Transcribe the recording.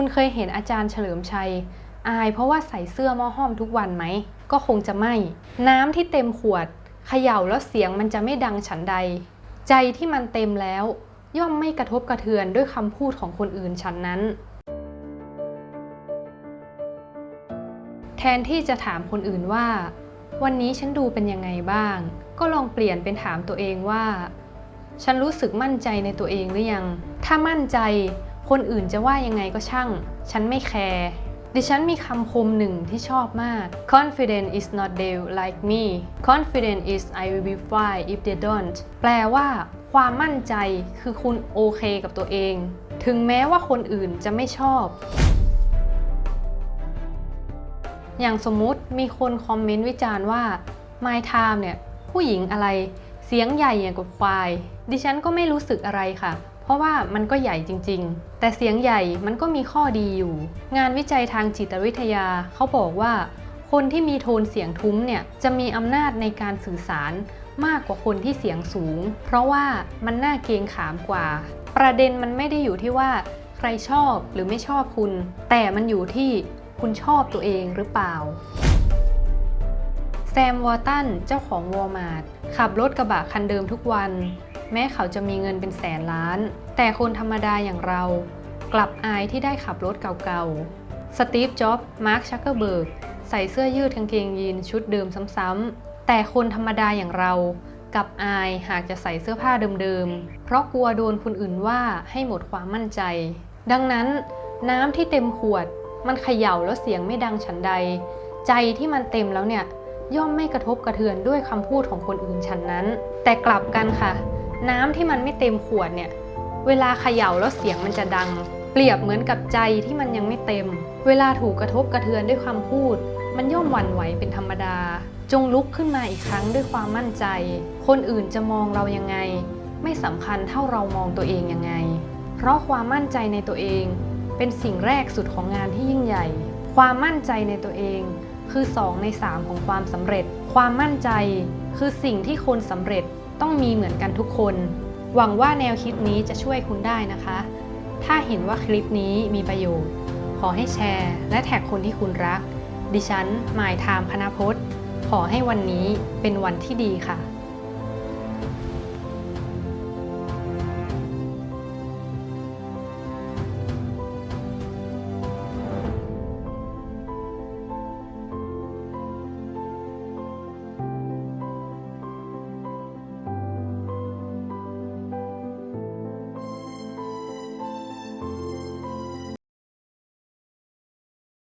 คุณเคยเห็นอาจารย์เฉลิมชัย อายเพราะว่าใส่เสื้อหม้อห้อมทุกวันไหม ก็คงจะไม่ น้ำที่เต็มขวดเขย่าแล้วเสียงมันจะไม่ดังฉันใด ใจที่มันเต็มแล้ว ย่อมไม่กระทบกระเทือนด้วยคำพูดของคนอื่นฉันนั้น แทนที่จะถามคนอื่นว่า วันนี้ฉันดูเป็นยังไงบ้าง ก็ลองเปลี่ยนเป็นถามตัวเองว่า ฉันรู้สึกมั่นใจในตัวเองหรือยัง ถ้ามั่นใจ คนอื่นจะว่ายังไงก็ช่าง ฉันไม่แคร์ ดิฉันมีคำคมหนึ่งที่ชอบมาก confident is not they like me confident is I will be fine if they don't แปลว่า ความมั่นใจคือคุณโอเคกับตัวเอง ถึงแม้ว่าคนอื่นจะไม่ชอบ อย่างสมมุติมีคนคอมเมนต์วิจารณ์ว่า My Time เนี่ย ผู้หญิงอะไร เสียงใหญ่อย่างกับควาย ดิฉันก็ไม่รู้สึกอะไรค่ะ เพราะว่ามันก็ใหญ่จริง ๆ แต่เสียงใหญ่มันก็มีข้อดีอยู่ งานวิจัยทางจิตวิทยาเขาบอกว่า คนที่มีโทนเสียงทุ้มเนี่ยจะมีอำนาจในการสื่อสารมากกว่าคนที่เสียงสูง เพราะว่ามันน่าเกรงขามกว่า ประเด็นมันไม่ได้อยู่ที่ว่าใครชอบหรือไม่ชอบคุณ แต่มันอยู่ที่คุณชอบตัวเองหรือเปล่า แซมวอตันเจ้าของวอลมาร์ทขับรถกระบะคันเดิมทุกวัน แม้เขาจะมีเงินเป็นแสนล้าน แต่คนธรรมดาอย่างเรา กลับอายที่ได้ขับรถเก่าๆ สตีฟ จ็อบส์ มาร์ค ชักเกอร์เบิร์ก ใส่เสื้อยืดกางเกงยีนชุดเดิมซ้ำๆ แต่คนธรรมดาอย่างเรา กลับอายหากจะใส่เสื้อผ้าเดิมๆ เพราะกลัวโดนคนอื่นว่าให้หมดความมั่นใจ ดังนั้น น้ำที่เต็มขวด มันเขย่าแล้วเสียงไม่ดังฉันใด ใจที่มันเต็มแล้วเนี่ยย่อมไม่กระทบกระเทือนด้วยคำพูดของคนอื่นฉันนั้น แต่กลับกันค่ะ น้ำที่มันไม่เต็มขวดเนี่ย เวลาเขย่าแล้วเสียงมันจะดัง เปรียบเหมือนกับใจที่มันยังไม่เต็ม เวลาถูกกระทบกระเทือนด้วยคำพูด มันย่อมหวั่นไหวเป็นธรรมดา จงลุกขึ้นมาอีกครั้งด้วยความมั่นใจ คนอื่นจะมองเรายังไง ไม่สำคัญเท่าเรามองตัวเองยังไง เพราะความมั่นใจในตัวเอง เป็นสิ่งแรกสุดของงานที่ยิ่งใหญ่ ความมั่นใจในตัวเองคือ 2 ใน 3 ของความสำเร็จ ความมั่นใจคือสิ่งที่คนสำเร็จ ต้องมีเหมือนกันทุกคน หวังว่าแนวคิดนี้จะช่วยคุณได้นะคะ ถ้าเห็นว่าคลิปนี้มีประโยชน์ ขอให้แชร์ และแท็กคนที่คุณรัก ดิฉันหมายไทม์พนพศขอให้วันนี้เป็นวันที่ดีค่ะ